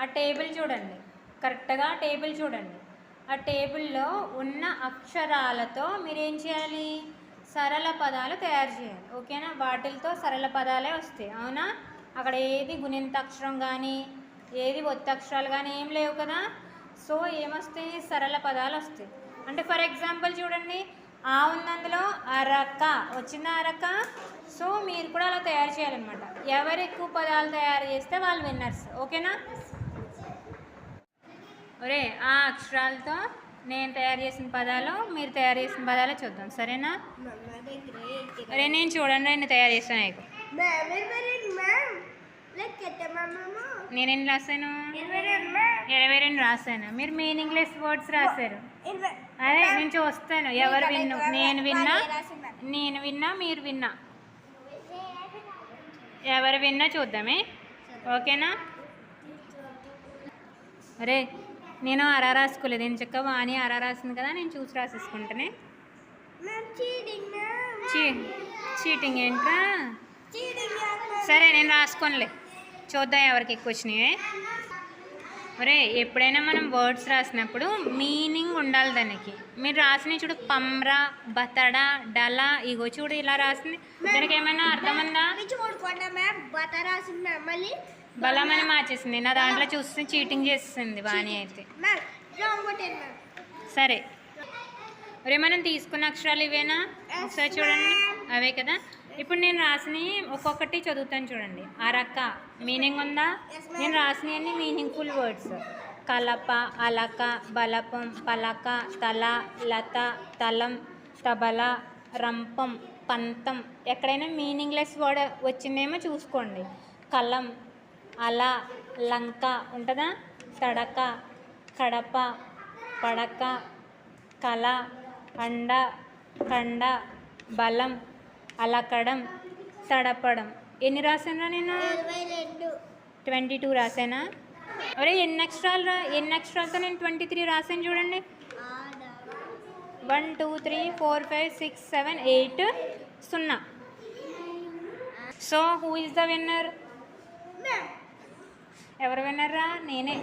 ఆ టేబుల్ చూడండి. కరెక్ట్గా టేబుల్ చూడండి. ఆ టేబుల్లో ఉన్న అక్షరాలతో మీరు ఏం చేయాలి? సరళ పదాలు తయారు చేయాలి. ఓకేనా? వాటిలతో సరళ పదాలే వస్తాయి. అవునా? అక్కడ ఏది గుణింతాక్షరం కానీ ఏది ఒత్తక్షరాలు కానీ ఏం లేవు కదా? సో ఏమొస్తాయి? సరళ పదాలు వస్తాయి. అంటే ఫర్ ఎగ్జాంపుల్ చూడండి. ఆ ఉంది అందులో అరక. వచ్చిందా అరక? సో మీరు కూడా అలా తయారు చేయాలన్నమాట. ఎవరు ఎక్కువ పదాలు తయారు చేస్తే వాళ్ళు విన్నర్స్. ఓకేనా? ఒరే ఆ అక్షరాలతో నేను తయారు చేసిన పదాలు మీరు తయారు చేసిన పదాలు చూద్దాం సరేనా? అరే నేను చూడండి నేను తయారు చేస్తాను నీకు. నేను ఎన్ని రాశాను? ఇరవై రెండు రాశాను. మీరు మీనింగ్లెస్ వర్డ్స్ రాశారు. అదే నేను చూస్తాను ఎవరు విన్ను? నేను విన్నా నేను విన్నా మీరు విన్నా. ఎవరు విన్నా చూద్దామే. ఓకేనా? అరే నేను అరా రాసుకోలేదు. నేను చక్క వాణి అరా రాసింది కదా నేను చూసి రాసేసుకుంటానే. చీటింగ్ ఏంట్రా? సరే నేను రాసుకోనులే. చూద్దాం ఎవరికి ఎక్కువ వచ్చినాయి. ఒరే ఎప్పుడైనా మనం వర్డ్స్ రాసినప్పుడు మీనింగ్ ఉండాలి దానికి. మీరు రాసిన చూడు పమ్రా బతడా డలా ఇగో చూడు ఇలా రాసింది. దానికి ఏమైనా అర్థమందా చూడకుండా బలమని మార్చేసింది. నా దాంట్లో చూస్తే చీటింగ్ చేస్తుంది వాణి అయితే. సరే. ఒరే మనం తీసుకున్న అక్షరాలు ఇవేనా? ఒకసారి చూడండి. అవే కదా? ఇప్పుడు నేను రాసినవి ఒక్కొక్కటి చదువుతాను చూడండి. అరక మీనింగ్ ఉందా? నేను రాసినవన్నీ మీనింగ్ఫుల్ వర్డ్స్ కలప అలక బలపం పలక తల లత తలం తబల రంపం పంతం. ఎక్కడైనా మీనింగ్లెస్ వర్డ్ వచ్చిందేమో చూసుకోండి. కలం అల లంక ఉంటుందా? తడక కడప పడక కళ అండ కండ బలం అలకడం తడపడం. ఎన్ని రాసానా నేను? ట్వంటీ టూ రాసానా అరే ఎన్ని అక్షరాలు రా? ఎన్ని అక్షరాలతో నేను ట్వంటీ త్రీ రాసాను చూడండి. One two three four five six seven eight సున్నా. So who is the winner ఎవరు విన్నారా నేనే.